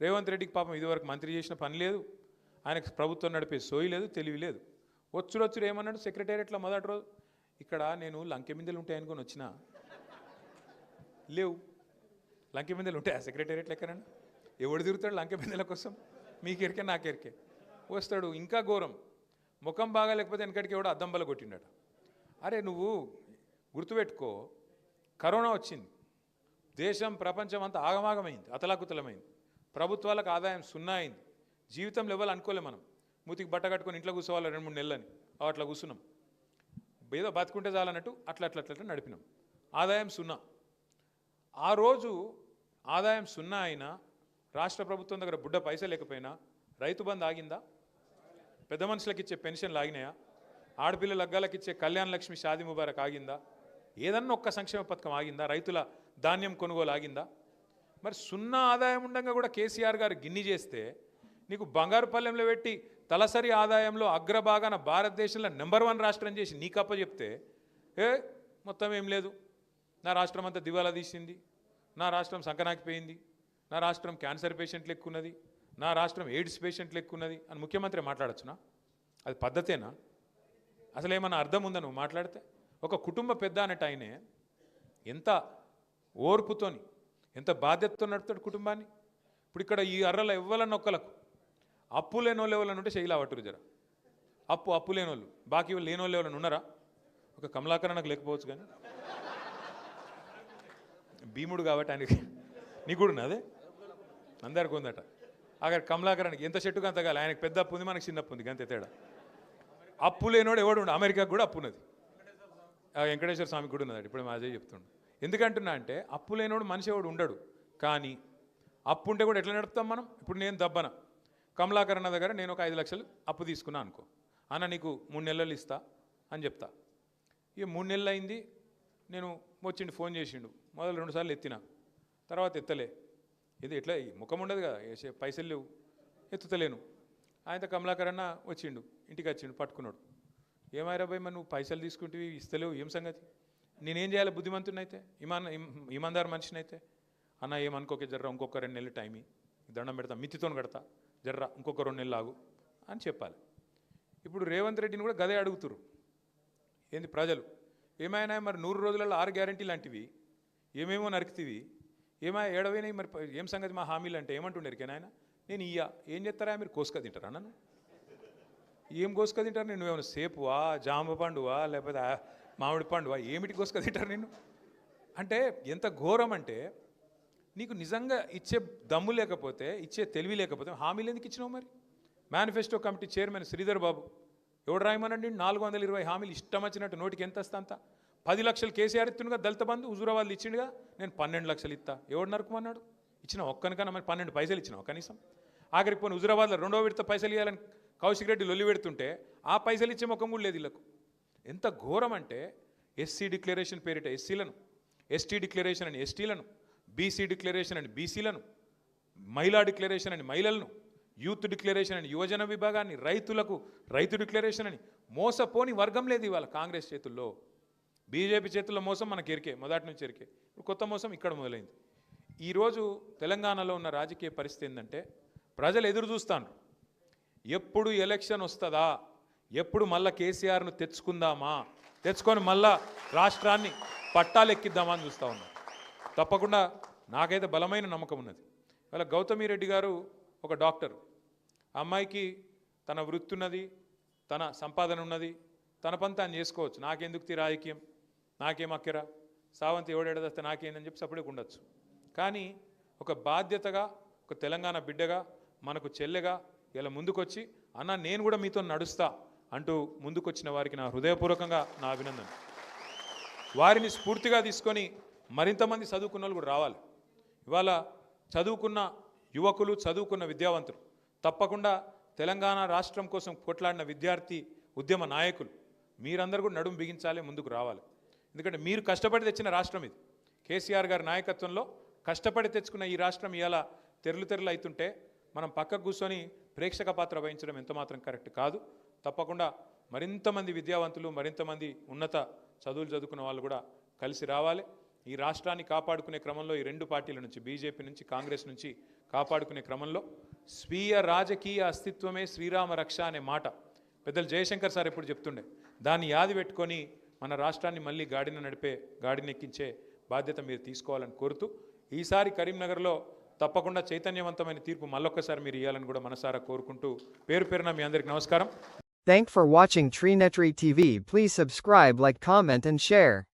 రేవంత్ రెడ్డికి పాపం ఇదివరకు మంత్రి చేసిన పని లేదు. ఆయనకు ప్రభుత్వం నడిపే సోయి లేదు తెలివి లేదు. వచ్చుడొచ్చుడు ఏమన్నాడు సెక్రటేరియట్లో మొదటి రోజు? ఇక్కడ నేను లంకె మిందెలు వచ్చిన. లేవు. లంకెమిందెలు ఉంటాయా సెక్రటేరియట్ లెక్కనండి ఎవడు తిరుగుతాడు లంకె మిందెల కోసం? మీకెరికే నాకెరికే వస్తాడు ఇంకా ఘోరం. ముఖం బాగా లేకపోతే వెనకడికి ఎవడో అద్దం బల కొట్టిండట. అరే నువ్వు గుర్తుపెట్టుకో కరోనా వచ్చింది. దేశం ప్రపంచం అంతా ఆగమాగమైంది అతలాకుతలమైంది. ప్రభుత్వాలకు ఆదాయం సున్నా అయింది. జీవితం లెవెల్ అనుకోలే మనం. మూతికి బట్ట కట్టుకొని ఇంట్లో కూర్చోవాలి రెండు మూడు నెలలని. అట్లా కూర్చున్నాం. ఏదో బతుకుంటే చాలన్నట్టు అట్లా అట్లా అట్లా నడిపినాం. ఆదాయం సున్నా. ఆ రోజు ఆదాయం సున్నా అయినా రాష్ట్ర ప్రభుత్వం దగ్గర బుడ్డ పైసలు లేకపోయినా రైతు బంద్ ఆగిందా? పెద్ద మనుషులకు ఇచ్చే పెన్షన్లు ఆగినాయా ఆడపిల్ల అగ్గాలకు ఇచ్చే కళ్యాణ లక్ష్మి షాది ముబారక్ ఆగిందా? ఏదన్నా ఒక్క సంక్షేమ పథకం ఆగిందా? రైతుల ధాన్యం కొనుగోలు ఆగిందా? మరి సున్నా ఆదాయం ఉండగా కూడా కేసీఆర్ గారు గిన్ని చేస్తే నీకు బంగారు పల్లెంలో పెట్టి తలసరి ఆదాయంలో అగ్రభాగాన భారతదేశంలో నెంబర్ వన్ రాష్ట్రం చేసి నీకప్ప చెప్తే ఏ మొత్తం ఏం లేదు. నా రాష్ట్రం అంతా దివాలా తీసింది. నా రాష్ట్రం సంకనాకిపోయింది. నా రాష్ట్రం క్యాన్సర్ పేషెంట్లు ఎక్కున్నది నా రాష్ట్రం ఎయిడ్స్ పేషెంట్లు ఎక్కున్నది అని ముఖ్యమంత్రి మాట్లాడచ్చునా? అది పద్ధతేనా? అసలు ఏమన్నా అర్థం ఉందా నువ్వు మాట్లాడితే? ఒక కుటుంబ పెద్ద అనేట ఆయనే ఎంత ఓర్పుతోని ఎంత బాధ్యతతో నడుపుతాడు కుటుంబాన్ని? ఇప్పుడు ఇక్కడ ఈ అర్రల ఎవ్వలన్న ఒక్కలకు అప్పు లేని వాళ్ళు ఎవరైనా ఉంటే శైలా జర. అప్పు అప్పు లేని వాళ్ళు బాకీ లేని వాళ్ళు ఎవరైనా ఉన్నారా? ఒక కమలాకరణకు లేకపోవచ్చు కానీ. భీముడు కాబట్టి ఆయనకి నీకు కూడా ఉన్నదే అందరికి ఉందట. అక్కడ కమలాకరణకి ఎంత చెట్టుకు అంత కాదు ఆయనకు పెద్ద అప్పు ఉంది మనకి చిన్న అప్పు ఉంది అంతే తేడా. అప్పు లేనోడు ఎవడు ఉండు? అమెరికాకు కూడా అప్పు ఉన్నది. ఆ వెంకటేశ్వర స్వామి కూడా ఉన్నది ఇప్పుడు మా అజయ్ చెప్తుండు. ఎందుకంటున్నా అంటే అప్పు లేనోడు మనిషి ఎవడు ఉండడు. కానీ అప్పు ఉంటే కూడా ఎట్లా నడుపుతాం మనం? ఇప్పుడు నేను దబ్బన. కమలాకరణ దగ్గర నేను ఒక ఐదు లక్షలు అప్పు తీసుకున్నా అనుకో. అన్న నీకు మూడు నెలలు ఇస్తా అని చెప్తా. ఇక మూడు నెలలు అయింది నేను వచ్చిండు ఫోన్ చేసిండు. మొదలు రెండు సార్లు ఎత్తిన. తర్వాత ఎత్తలే. ఇది ఎట్లా ముఖం ఉండదు కదా పైసలు లేవు. ఎత్తుతలేను. ఆయనతో కమలాకరన్న వచ్చిండు ఇంటికి వచ్చిండు పట్టుకున్నాడు. ఏమైరా భయ్ మరి నువ్వు పైసలు తీసుకుంటే ఇస్తలేవు ఏం సంగతి? నేనేం చేయాలి? బుద్ధిమంతునైతే ఇమాన్ ఇమాందారు మనిషినైతే? అన్న ఏమనుకోక జర్రా ఇంకొక రెండు నెలలు టైం దండం పెడతా మితితో కడతా. జర్రా ఇంకొక రెండు నెలలు ఆగు అని చెప్పాలి. ఇప్పుడు రేవంత్ రెడ్డిని కూడా గదే అడుగుతురు ఏంది ప్రజలు? ఏమైనా మరి నూరు రోజులలో ఆరు గ్యారంటీ లాంటివి? ఏమేమో నరికితివి? ఏమా ఏడవైనాయి మరి ఏం సంగతి మా హామీలు అంటే? ఏమంటుండరు ఆయన నేను ఇయ్యా. ఏం చేస్తారా మీరు? కోసుక తింటారా నన్ను? ఏం కోసుక తింటారు? నేను ఏమైనా సేపువా? జామ పండువా? లేకపోతే మామిడి పండువా ఏమిటి కోసుక తింటారు నేను అంటే ఎంత ఘోరం అంటే నీకు నిజంగా ఇచ్చే దమ్ము లేకపోతే ఇచ్చే తెలివి లేకపోతే హామీలు ఎందుకు ఇచ్చినావు మరి? Manifesto committee chairman Sridhar Babu ఎవడు రాయమనండి? నాలుగు వందల ఇరవై హామీలు ఇష్టం వచ్చినట్టు నోటికి ఎంత వస్తా అంత పది లక్షలు కేసీఆర్ ఇస్తుండగా దళిత బంధు హుజూరాబాద్లు ఇచ్చిండుగా? నేను పన్నెండు లక్షలు ఇస్తా ఎవడు నరకమన్నాడు? ఇచ్చిన ఒక్కనికన్నా మరి పన్నెండు పైసలు ఇచ్చినావు కనీసం. ఆఖరికి పోనీ హుజూరాబాద్లో రెండో విడత పైసలు ఇవ్వాలని కౌశిక్ రెడ్డి లొల్లి పెడుతుంటే ఆ పైసలు ఇచ్చే ముఖం కూడా లేదు వీళ్ళకు. ఎంత ఘోరం అంటే ఎస్సీ డిక్లరేషన్ పేరిట ఎస్సీలను ఎస్టీ డిక్లరేషన్ అని ఎస్టీలను బీసీ డిక్లరేషన్ అని బీసీలను మహిళా డిక్లరేషన్ అని మహిళలను యూత్ డిక్లరేషన్ అని యువజన విభాగాన్ని రైతులకు రైతు డిక్లరేషన్ అని మోసపోని వర్గం లేదు ఇవాళ కాంగ్రెస్ చేతుల్లో. బీజేపీ చేతుల్లో మోసం మనకి ఎరికే మొదటి నుంచి ఎరికే. ఇప్పుడు కొత్త మోసం ఇక్కడ మొదలైంది. ఈరోజు తెలంగాణలో ఉన్న రాజకీయ పరిస్థితి ఏంటంటే ప్రజలు ఎదురు చూస్తాను ఎప్పుడు ఎలక్షన్ వస్తుందా? ఎప్పుడు మళ్ళా కేసీఆర్ను తెచ్చుకుందామా? తెచ్చుకొని మళ్ళా రాష్ట్రాన్ని పట్టాలెక్కిద్దామా అని చూస్తూ ఉన్నారు తప్పకుండా నాకైతే బలమైన నమ్మకం ఉన్నది. ఇవాళ గౌతమి రెడ్డి గారు ఒక డాక్టర్. అమ్మాయికి తన వృత్తి ఉన్నది తన సంపాదన ఉన్నది తన పని తాను చేసుకోవచ్చు. నాకెందుకు తీ రాజకీయం? నాకేం అక్కరా? సావంతి ఎవడేడదస్తే నాకేందని చెప్పి సపరేట్ ఉండొచ్చు కానీ ఒక బాధ్యతగా ఒక తెలంగాణ బిడ్డగా మనకు చెల్లెగా ఇలా ముందుకొచ్చి అన్న నేను కూడా మీతో నడుస్తా. అంటూ ముందుకొచ్చిన వారికి నా హృదయపూర్వకంగా నా అభినందన వారిని స్ఫూర్తిగా తీసుకొని మరింతమంది చదువుకున్న వాళ్ళు కూడా రావాలి. ఇవాళ చదువుకున్న యువకులు చదువుకున్న విద్యావంతులు తప్పకుండా తెలంగాణ రాష్ట్రం కోసం కొట్లాడిన విద్యార్థి ఉద్యమ నాయకులు మీరందరూ కూడా నడుము బిగించాలి ముందుకు రావాలి. ఎందుకంటే మీరు కష్టపడి తెచ్చిన రాష్ట్రం ఇది. కేసీఆర్ గారి నాయకత్వంలో కష్టపడి తెచ్చుకున్న ఈ రాష్ట్రం ఇలా తెరలు తెరలు అవుతుంటే మనం పక్కకు కూర్చొని ప్రేక్షక పాత్ర వహించడం ఎంతమాత్రం కరెక్ట్ కాదు. తప్పకుండా మరింతమంది విద్యావంతులు మరింతమంది ఉన్నత చదువులు చదువుకున్న వాళ్ళు కూడా కలిసి రావాలి. ఈ రాష్ట్రాన్ని కాపాడుకునే క్రమంలో ఈ రెండు పార్టీల నుంచి బీజేపీ నుంచి కాంగ్రెస్ నుంచి కాపాడుకునే క్రమంలో స్వీయ రాజకీయ అస్తిత్వమే శ్రీరామ రక్ష అనే మాట పెద్దలు జయశంకర్ సార్ ఎప్పుడు చెప్తుండే. దాన్ని యాది పెట్టుకొని మన రాష్ట్రాన్ని మళ్ళీ గాడిన నడిపే గాడినెక్కించే బాధ్యత మీరు తీసుకోవాలని కోరుతూ ఈసారి కరీంనగర్లో తప్పకుండా చైతన్యవంతమైన తీర్పు మళ్ళొక్కసారి మీరు ఇవ్వాలని కూడా మనసారా కోరుకుంటూ పేరు పేరున మీ అందరికి నమస్కారం. Thank for watching Treenetry TV. Please subscribe, like, comment and share.